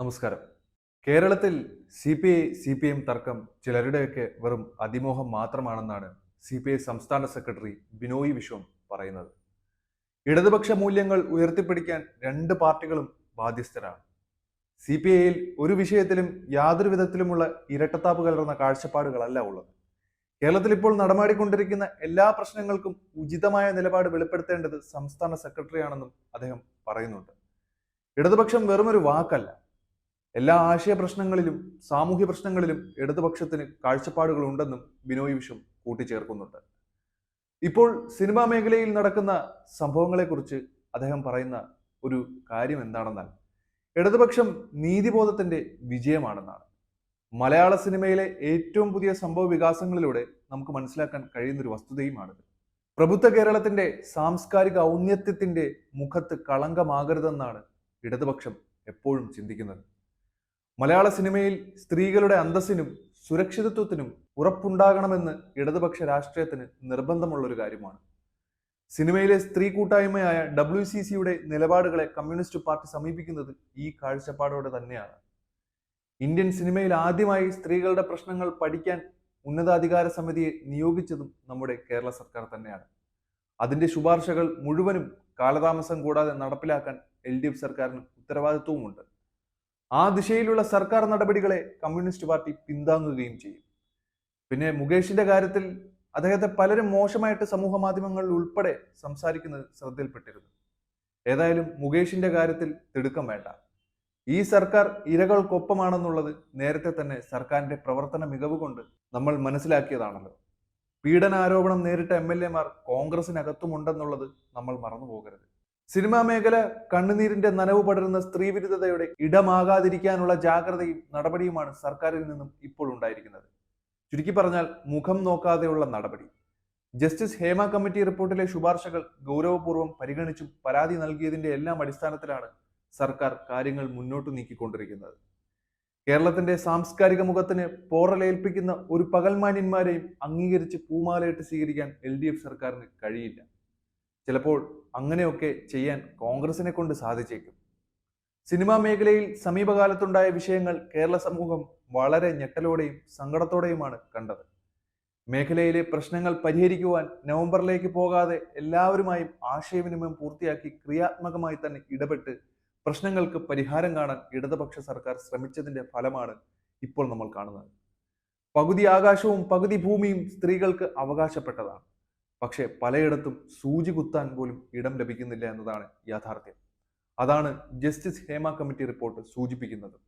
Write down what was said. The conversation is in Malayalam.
നമസ്കാരം. കേരളത്തിൽ C P I C P M തർക്കം ചിലരുടെയൊക്കെ വെറും അതിമോഹം മാത്രമാണെന്നാണ് സി പി ഐ സംസ്ഥാന സെക്രട്ടറി ബിനോയ് വിശ്വം പറയുന്നത്. ഇടതുപക്ഷ മൂല്യങ്ങൾ ഉയർത്തിപ്പിടിക്കാൻ രണ്ട് പാർട്ടികളും ബാധ്യസ്ഥരാണ്. സി പി ഐയിൽ ഒരു വിഷയത്തിലും യാതൊരു വിധത്തിലുമുള്ള ഇരട്ടത്താപ്പ് കലർന്ന കാഴ്ചപ്പാടുകളല്ല ഉള്ളത്. കേരളത്തിൽ ഇപ്പോൾ നടമാടിക്കൊണ്ടിരിക്കുന്ന എല്ലാ പ്രശ്നങ്ങൾക്കും ഉചിതമായ നിലപാട് വെളിപ്പെടുത്തേണ്ടത് സംസ്ഥാന സെക്രട്ടറിയാണെന്നും അദ്ദേഹം പറയുന്നുണ്ട്. ഇടതുപക്ഷം വെറുമൊരു വാക്കല്ല. എല്ലാ ആശയ പ്രശ്നങ്ങളിലും സാമൂഹ്യ പ്രശ്നങ്ങളിലും ഇടതുപക്ഷത്തിന് കാഴ്ചപ്പാടുകൾ ഉണ്ടെന്നും ബിനോയ് വിശ്വം കൂട്ടിച്ചേർക്കുന്നുണ്ട്. ഇപ്പോൾ സിനിമാ മേഖലയിൽ നടക്കുന്ന സംഭവങ്ങളെക്കുറിച്ച് അദ്ദേഹം പറയുന്ന ഒരു കാര്യം എന്താണെന്നാൽ ഇടതുപക്ഷം നീതിബോധത്തിന്റെ വിജയമാണെന്നാണ്. മലയാള സിനിമയിലെ ഏറ്റവും പുതിയ സംഭവ വികാസങ്ങളിലൂടെ നമുക്ക് മനസ്സിലാക്കാൻ കഴിയുന്ന ഒരു വസ്തുതയുമാണിത്. പ്രബുദ്ധ കേരളത്തിന്റെ സാംസ്കാരിക ഔന്നത്യത്തിന്റെ മുഖത്ത് കളങ്കമാകരുതെന്നാണ് ഇടതുപക്ഷം എപ്പോഴും ചിന്തിക്കുന്നത്. മലയാള സിനിമയിൽ സ്ത്രീകളുടെ അന്തസ്സിനും സുരക്ഷിതത്വത്തിനും ഉറപ്പുണ്ടാകണമെന്ന് ഇടതുപക്ഷ രാഷ്ട്രീയത്തിന് നിർബന്ധമുള്ള ഒരു കാര്യമാണ്. സിനിമയിലെ സ്ത്രീ കൂട്ടായ്മയായ ഡബ്ല്യു സി സിയുടെ നിലപാടുകളെ കമ്മ്യൂണിസ്റ്റ് പാർട്ടി സമീപിക്കുന്നത് ഈ കാഴ്ചപ്പാടോടെ തന്നെയാണ്. ഇന്ത്യൻ സിനിമയിൽ ആദ്യമായി സ്ത്രീകളുടെ പ്രശ്നങ്ങൾ പഠിക്കാൻ ഉന്നതാധികാര സമിതിയെ നിയോഗിച്ചതും നമ്മുടെ കേരള സർക്കാർ തന്നെയാണ്. അതിന്റെ ശുപാർശകൾ മുഴുവനും കാലതാമസം കൂടാതെ നടപ്പിലാക്കാൻ എൽ ഡി എഫ് സർക്കാരിന് ഉത്തരവാദിത്വവുമുണ്ട്. ആ ദിശയിലുള്ള സർക്കാർ നടപടികളെ കമ്മ്യൂണിസ്റ്റ് പാർട്ടി പിന്താങ്ങുകയും ചെയ്യും. പിന്നെ മുകേഷിന്റെ കാര്യത്തിൽ അദ്ദേഹത്തെ പലരും മോശമായിട്ട് സമൂഹ മാധ്യമങ്ങളിൽ ഉൾപ്പെടെ സംസാരിക്കുന്നത് ശ്രദ്ധയിൽപ്പെട്ടിരുന്നു. ഏതായാലും മുകേഷിന്റെ കാര്യത്തിൽ തിടുക്കം വേണ്ട. ഈ സർക്കാർ ഇരകൾക്കൊപ്പമാണെന്നുള്ളത് നേരത്തെ തന്നെ സർക്കാരിന്റെ പ്രവർത്തന മികവ് കൊണ്ട് നമ്മൾ മനസ്സിലാക്കിയതാണല്ലോ. പീഡനാരോപണം നേരിട്ട എം എൽ എമാർ കോൺഗ്രസിനകത്തുമുണ്ടെന്നുള്ളത് നമ്മൾ മറന്നു പോകരുത് സിനിമാ മേഖല കണ്ണുനീരിന്റെ നനവ് പടരുന്ന സ്ത്രീവിരുദ്ധതയുടെ ഇടമാകാതിരിക്കാനുള്ള ജാഗ്രതയും നടപടിയുമാണ് സർക്കാരിൽ നിന്നും ഇപ്പോൾ ഉണ്ടായിരിക്കുന്നത്. ചുരുക്കി പറഞ്ഞാൽ മുഖം നോക്കാതെയുള്ള നടപടി. ജസ്റ്റിസ് ഹേമ കമ്മിറ്റി റിപ്പോർട്ടിലെ ശുപാർശകൾ ഗൗരവപൂർവം പരിഗണിച്ചും പരാതി നൽകിയതിന്റെ എല്ലാം അടിസ്ഥാനത്തിലാണ് സർക്കാർ കാര്യങ്ങൾ മുന്നോട്ട് നീക്കിക്കൊണ്ടിരിക്കുന്നത്. കേരളത്തിന്റെ സാംസ്കാരിക മുഖത്തിന് പോറലേൽപ്പിക്കുന്ന ഒരു പകൽമാന്യന്മാരെയും അംഗീകരിച്ച് പൂമാലയിട്ട് സ്വീകരിക്കാൻ എൽ ഡി എഫ് സർക്കാരിന് കഴിയില്ല. ചിലപ്പോൾ അങ്ങനെയൊക്കെ ചെയ്യാൻ കോൺഗ്രസിനെ കൊണ്ട് സാധിച്ചേക്കും. സിനിമാ മേഖലയിൽ സമീപകാലത്തുണ്ടായ വിഷയങ്ങൾ കേരള സമൂഹം വളരെ ഞെട്ടലോടെയും സങ്കടത്തോടെയുമാണ് കണ്ടത്. മേഖലയിലെ പ്രശ്നങ്ങൾ പരിഹരിക്കുവാൻ നവംബറിലേക്ക് പോകാതെ എല്ലാവരുമായും ആശയവിനിമയം പൂർത്തിയാക്കി ക്രിയാത്മകമായി തന്നെ ഇടപെട്ട് പ്രശ്നങ്ങൾക്ക് പരിഹാരം കാണാൻ ഇടതുപക്ഷ സർക്കാർ ശ്രമിച്ചതിന്റെ ഫലമാണ് ഇപ്പോൾ നമ്മൾ കാണുന്നത്. പകുതി ആകാശവും പകുതി ഭൂമിയും സ്ത്രീകൾക്ക് അവകാശപ്പെട്ടതാണ്. പക്ഷേ പലയിടത്തും സൂചി കുത്താൻ പോലും ഇടം ലഭിക്കുന്നില്ല എന്നതാണ് യാഥാർത്ഥ്യം. അതാണ് ജസ്റ്റിസ് ഹേമ കമ്മിറ്റി റിപ്പോർട്ട് സൂചിപ്പിക്കുന്നത്.